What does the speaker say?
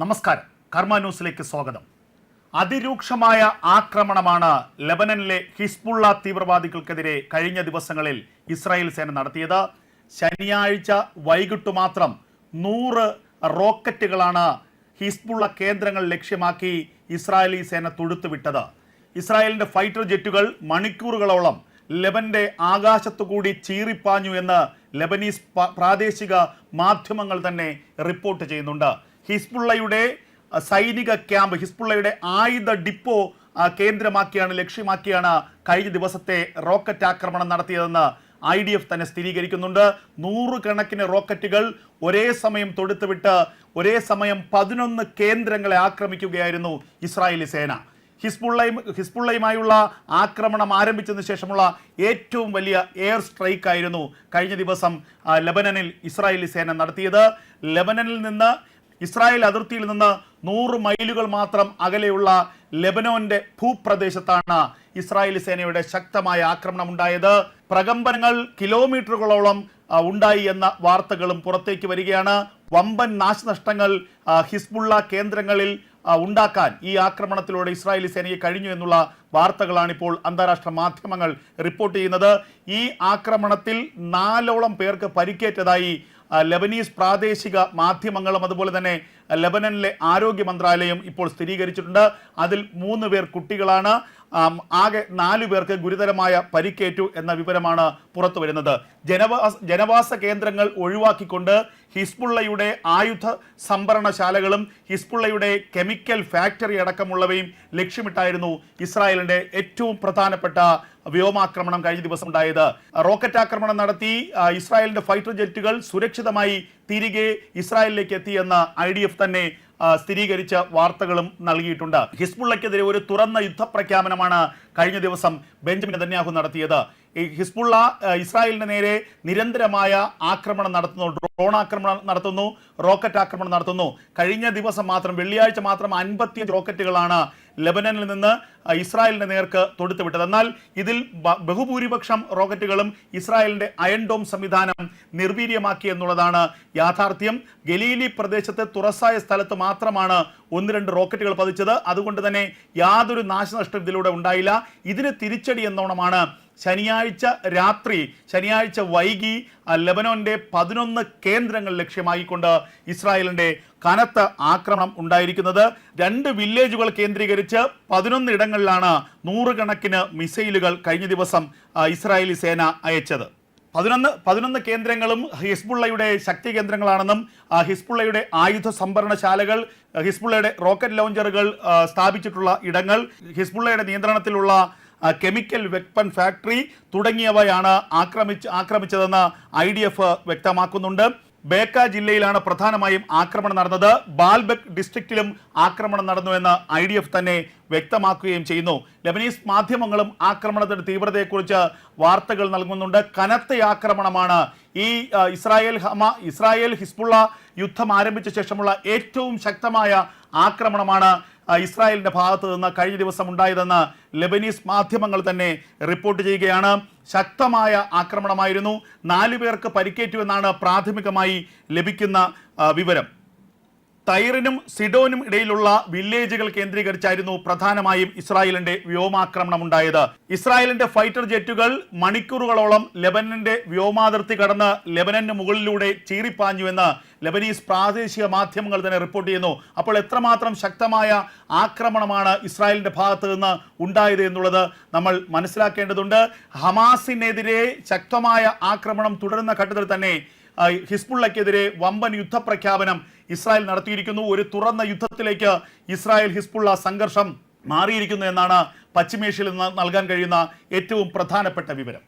നമസ്കാരം. കർമ്മ ന്യൂസിലേക്ക് സ്വാഗതം. അതിരൂക്ഷമായ ആക്രമണമാണ് ലബനനിലെ ഹിസ്ബുള്ള തീവ്രവാദികൾക്കെതിരെ കഴിഞ്ഞ ദിവസങ്ങളിൽ ഇസ്രായേൽ സേന നടത്തിയത്. ശനിയാഴ്ച വൈകിട്ട് മാത്രം നൂറ് റോക്കറ്റുകളാണ് ഹിസ്ബുള്ള കേന്ദ്രങ്ങൾ ലക്ഷ്യമാക്കി ഇസ്രായേലി സേന തൊടുത്തുവിട്ടത് ഇസ്രായേലിന്റെ ഫൈറ്റർ ജെറ്റുകൾ മണിക്കൂറുകളോളം ലെബന്റെ ആകാശത്തുകൂടി ചീറിപ്പാഞ്ഞു എന്ന് ലെബനീസ് പ്രാദേശിക മാധ്യമങ്ങൾ തന്നെ റിപ്പോർട്ട് ചെയ്യുന്നുണ്ട്. ഹിസ്ബുള്ളയുടെ സൈനിക ക്യാമ്പ് ഹിസ്ബുള്ളയുടെ ആയുധ ഡിപ്പോ കേന്ദ്രമാക്കിയാണ് ലക്ഷ്യമാക്കിയാണ് കഴിഞ്ഞ ദിവസത്തെ റോക്കറ്റ് ആക്രമണം നടത്തിയതെന്ന് ഐ ഡി എഫ് തന്നെ സ്ഥിരീകരിക്കുന്നുണ്ട്. നൂറുകണക്കിന് റോക്കറ്റുകൾ ഒരേ സമയം തൊടുത്തുവിട്ട് ഒരേ സമയം പതിനൊന്ന് കേന്ദ്രങ്ങളെ ആക്രമിക്കുകയായിരുന്നു ഇസ്രായേലി സേന. ഹിസ്ബുള്ളയും ഹിസ്ബുള്ളയുമായുള്ള ആക്രമണം ആരംഭിച്ചതിന് ശേഷമുള്ള ഏറ്റവും വലിയ എയർ സ്ട്രൈക്ക് ആയിരുന്നു കഴിഞ്ഞ ദിവസം ലബനനിൽ ഇസ്രായേലി സേന നടത്തിയത്. ലബനനിൽ നിന്ന് ഇസ്രായേൽ അതിർത്തിയിൽ നിന്ന് നൂറ് മൈലുകൾ മാത്രം അകലെയുള്ള ലെബനോന്റെ ഭൂപ്രദേശത്താണ് ഇസ്രായേലി സേനയുടെ ശക്തമായ ആക്രമണം ഉണ്ടായത്. പ്രകമ്പനങ്ങൾ കിലോമീറ്ററുകളോളം ഉണ്ടായി എന്ന വാർത്തകളും പുറത്തേക്ക് വരികയാണ്. വമ്പൻ നാശനഷ്ടങ്ങൾ ഹിസ്ബുള്ള കേന്ദ്രങ്ങളിൽ ഉണ്ടാക്കാൻ ഈ ആക്രമണത്തിലൂടെ ഇസ്രായേലി സേനയെ കഴിഞ്ഞു എന്നുള്ള വാർത്തകളാണ് ഇപ്പോൾ അന്താരാഷ്ട്ര മാധ്യമങ്ങൾ റിപ്പോർട്ട് ചെയ്യുന്നത്. ഈ ആക്രമണത്തിൽ നാലോളം പേർക്ക് പരിക്കേറ്റതായി ലെബനീസ് പ്രാദേശിക മാധ്യമങ്ങളും അതുപോലെ തന്നെ ലെബനനിലെ ആരോഗ്യ മന്ത്രാലയം ഇപ്പോൾ സ്ഥിരീകരിച്ചിട്ടുണ്ട്. അതിൽ മൂന്ന് പേർ കുട്ടികളാണ്. ആകെ നാലു പേർക്ക് ഗുരുതരമായ പരിക്കേറ്റു എന്ന വിവരമാണ് പുറത്തു വരുന്നത്. ജനവാസ ജനവാസ കേന്ദ്രങ്ങൾ ഒഴിവാക്കിക്കൊണ്ട് ഹിസ്ബുള്ളയുടെ ആയുധ സംഭരണശാലകളും ഹിസ്ബുള്ളയുടെ കെമിക്കൽ ഫാക്ടറി അടക്കമുള്ളവയും ലക്ഷ്യമിട്ടായിരുന്നു ഇസ്രായേലിന്റെ ഏറ്റവും പ്രധാനപ്പെട്ട വ്യോമാക്രമണം കഴിഞ്ഞ ദിവസം ഉണ്ടായത്. റോക്കറ്റ് ആക്രമണം നടത്തി ഇസ്രായേലിന്റെ ഫൈറ്റർ ജെറ്റുകൾ സുരക്ഷിതമായി തിരികെ ഇസ്രായേലിലേക്ക് എത്തിയെന്ന് ഐ ഡി എഫ് തന്നെ സ്ഥിരീകരിച്ച വാർത്തകളും നൽകിയിട്ടുണ്ട്. ഹിസ്ബുള്ളക്കെതിരെ ഒരു തുറന്ന യുദ്ധപ്രഖ്യാപനമാണ് കഴിഞ്ഞ ദിവസം ബെഞ്ചമിൻ നെതന്യാഹു നടത്തിയത്. ഈ ഹിസ്ബുള്ള ഇസ്രായേലിന് നേരെ നിരന്തരമായ ആക്രമണം നടത്തുന്നു ഡ്രോൺ ആക്രമണം നടത്തുന്നു റോക്കറ്റ് ആക്രമണം നടത്തുന്നു. കഴിഞ്ഞ ദിവസം മാത്രം വെള്ളിയാഴ്ച മാത്രം അൻപത്തിയഞ്ച് റോക്കറ്റുകളാണ് ലെബനനിൽ നിന്ന് ഇസ്രായേലിന്റെ നേർക്ക് തൊടുത്തുവിട്ടത്. എന്നാൽ ഇതിൽ ബഹുഭൂരിപക്ഷം റോക്കറ്റുകളും ഇസ്രായേലിന്റെ അയൺ ഡോം സംവിധാനം നിർവീര്യമാക്കി എന്നുള്ളതാണ് യാഥാർത്ഥ്യം. ഗലീലി പ്രദേശത്തെ തുറസായ സ്ഥലത്ത് മാത്രമാണ് ഒന്ന് രണ്ട് റോക്കറ്റുകൾ പതിച്ചത്. അതുകൊണ്ട് തന്നെ യാതൊരു നാശനഷ്ടം ഇതിലൂടെ ഉണ്ടായില്ല. ഇതിന് തിരിച്ചടി എന്നോണമാണ് ശനിയാഴ്ച രാത്രി ശനിയാഴ്ച വൈകി ലബനോന്റെ പതിനൊന്ന് കേന്ദ്രങ്ങൾ ലക്ഷ്യമാക്കിക്കൊണ്ട് ഇസ്രായേലിന്റെ കനത്ത ആക്രമണം ഉണ്ടായിരിക്കുന്നത്. രണ്ട് വില്ലേജുകൾ കേന്ദ്രീകരിച്ച് പതിനൊന്ന് ഇടങ്ങളിലാണ് നൂറുകണക്കിന് മിസൈലുകൾ കഴിഞ്ഞ ദിവസം ഇസ്രായേലി സേന അയച്ചത്. പതിനൊന്ന് പതിനൊന്ന് കേന്ദ്രങ്ങളും ഹിസ്ബുള്ളയുടെ ശക്തി കേന്ദ്രങ്ങളാണെന്നും ഹിസ്ബുള്ളയുടെ ആയുധ സംഭരണശാലകൾ ഹിസ്ബുള്ളയുടെ റോക്കറ്റ് ലോഞ്ചറുകൾ സ്ഥാപിച്ചിട്ടുള്ള ഇടങ്ങൾ ഹിസ്ബുള്ളയുടെ നിയന്ത്രണത്തിലുള്ള കെമിക്കൽ വെപ്പൺ ഫാക്ടറി തുടങ്ങിയവയാണ് ആക്രമിച്ച് ആക്രമിച്ചതെന്ന് ഐ ഡി എഫ് വ്യക്തമാക്കുന്നുണ്ട്. ബേക്ക ജില്ലയിലാണ് പ്രധാനമായും ആക്രമണം നടന്നത്. ബാൽബക് ഡിസ്ട്രിക്റ്റിലും ആക്രമണം നടന്നുവെന്ന് ഐ ഡി എഫ് തന്നെ വ്യക്തമാക്കുകയും ചെയ്യുന്നു. ലബനീസ് മാധ്യമങ്ങളും ആക്രമണത്തിന്റെ തീവ്രതയെക്കുറിച്ച് വാർത്തകൾ നൽകുന്നുണ്ട്. കനത്ത ആക്രമണമാണ് ഈ ഇസ്രായേൽ ഹമ ഇസ്രായേൽ ഹിസ്ബുള്ള യുദ്ധം ആരംഭിച്ച ശേഷമുള്ള ഏറ്റവും ശക്തമായ ആക്രമണമാണ് ഇസ്രായേലിന്റെ ഭാഗത്ത് നിന്ന് കഴിഞ്ഞ ദിവസം ഉണ്ടായതെന്ന് ലെബനീസ് മാധ്യമങ്ങൾ തന്നെ റിപ്പോർട്ട് ചെയ്യുകയാണ്. ശക്തമായ ആക്രമണമായിരുന്നു. നാലു പേർക്ക് പരിക്കേറ്റുവെന്നാണ് പ്രാഥമികമായി ലഭിക്കുന്ന വിവരം. തൈറിനും സിഡോനും ഇടയിലുള്ള വില്ലേജുകൾ കേന്ദ്രീകരിച്ചായിരുന്നു പ്രധാനമായും ഇസ്രായേലിന്റെ വ്യോമാക്രമണം ഉണ്ടായത് ഇസ്രായേലിന്റെ ഫൈറ്റർ ജെറ്റുകൾ മണിക്കൂറുകളോളം ലെബനന്റെ വ്യോമാതിർത്തി കടന്ന് ലെബനന് മുകളിലൂടെ ചീറിപ്പാഞ്ഞുവെന്ന് ലെബനീസ് പ്രാദേശിക മാധ്യമങ്ങൾ തന്നെ റിപ്പോർട്ട് ചെയ്യുന്നു. അപ്പോൾ എത്രമാത്രം ശക്തമായ ആക്രമണമാണ് ഇസ്രായേലിന്റെ ഭാഗത്ത് നിന്ന് ഉണ്ടായത് എന്നുള്ളത് നമ്മൾ മനസ്സിലാക്കേണ്ടതുണ്ട്. ഹമാസിനെതിരെ ശക്തമായ ആക്രമണം തുടരുന്ന ഘട്ടത്തിൽ തന്നെ ഹിസ്ബുള്ളക്കെതിരെ വമ്പൻ യുദ്ധപ്രഖ്യാപനം ഇസ്രായേൽ നടത്തിയിരിക്കുന്നു. ഒരു തുറന്ന യുദ്ധത്തിലേക്ക് ഇസ്രായേൽ ഹിസ്ബുള്ള സംഘർഷം മാറിയിരിക്കുന്നു എന്നാണ് പശ്ചിമേഷ്യയിൽ നിന്ന് നൽകാൻ കഴിയുന്ന ഏറ്റവും പ്രധാനപ്പെട്ട വിവരം.